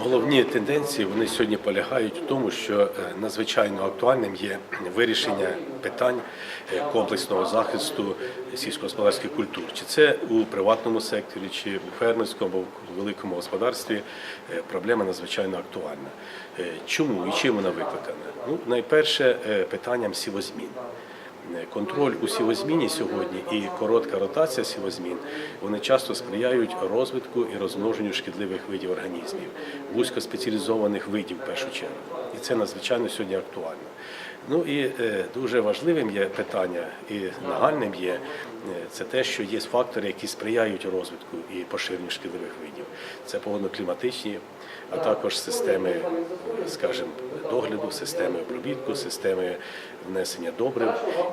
Головні тенденції вони сьогодні полягають в тому, що е, надзвичайно актуальним є вирішення питань е, комплексного захисту сільськогосподарських культур. Чи це у приватному секторі, чи у фермерському або у великому господарстві е, проблема надзвичайно актуальна. Чому і чим вона викликана? Ну, найперше питанням сівозмін. Контроль у сівозміні сьогодні і коротка ротація сівозмін вони часто сприяють розвитку і розмноженню шкідливих видів організмів, вузькоспеціалізованих видів в першу чергу. І це надзвичайно сьогодні актуально. Ну і е, дуже важливим є питання і нагальним є е, це те, що є фактори, які сприяють розвитку і поширенню шкідливих видів. Це погодно-кліматичні, а також системи, е, скажімо, догляду, системи обробітку, системи внесення добрив.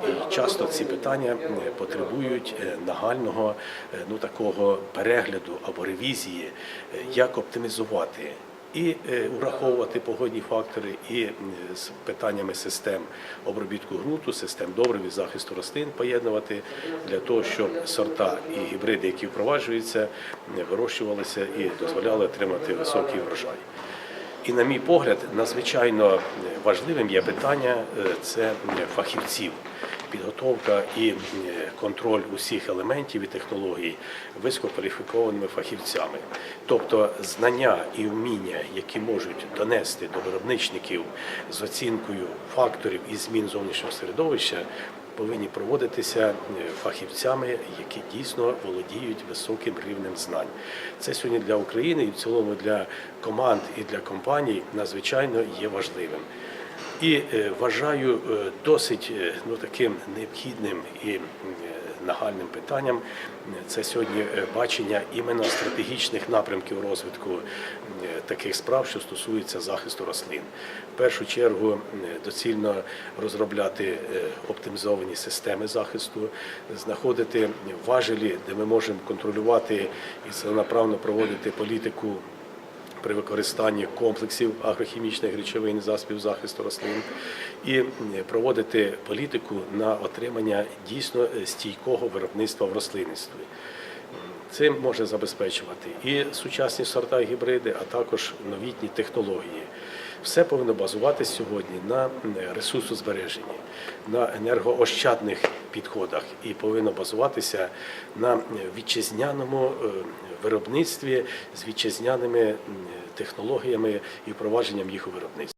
І часто ці питання е, потребують е, нагального е, ну такого перегляду або ревізії, як оптимізувати. І враховувати погодні фактори, і з питаннями систем обробітку ґрунту, систем добрив і захисту рослин поєднувати для того, щоб сорта і гібриди, які впроваджуються, вирощувалися і дозволяли отримати високий врожай. І, на мій погляд, надзвичайно важливим є питання е, це фахівців, підготовка і е, контроль усіх елементів і технологій висококваліфікованими фахівцями. Тобто знання і вміння, які можуть донести до виробничників з оцінкою факторів і змін зовнішнього середовища, повинні проводитися е, фахівцями, які дійсно володіють високим рівнем знань. Це сьогодні для України і в цілому для команд і для компаній надзвичайно є важливим. І е, вважаю е, досить ну, таким необхідним і нагальним питанням це сьогодні е, бачення іменно стратегічних напрямків розвитку е, таких справ, що стосуються захисту рослин. В першу чергу е, доцільно розробляти оптимізовані системи захисту, знаходити важелі, де ми можемо контролювати і ціленаправно проводити політику при використанні комплексів агрохімічних речовин засобів захисту рослин і проводити політику на отримання дійсно е, стійкого виробництва в рослинництві. Цим може забезпечувати і сучасні сорта гібриди, а також новітні технології. Все повинно базуватися сьогодні на ресурсозбереженні, на енергоощадних підходах і повинно базуватися на вітчизняному е, виробництві з вітчизняними технологіями і впровадженням їх у виробництві.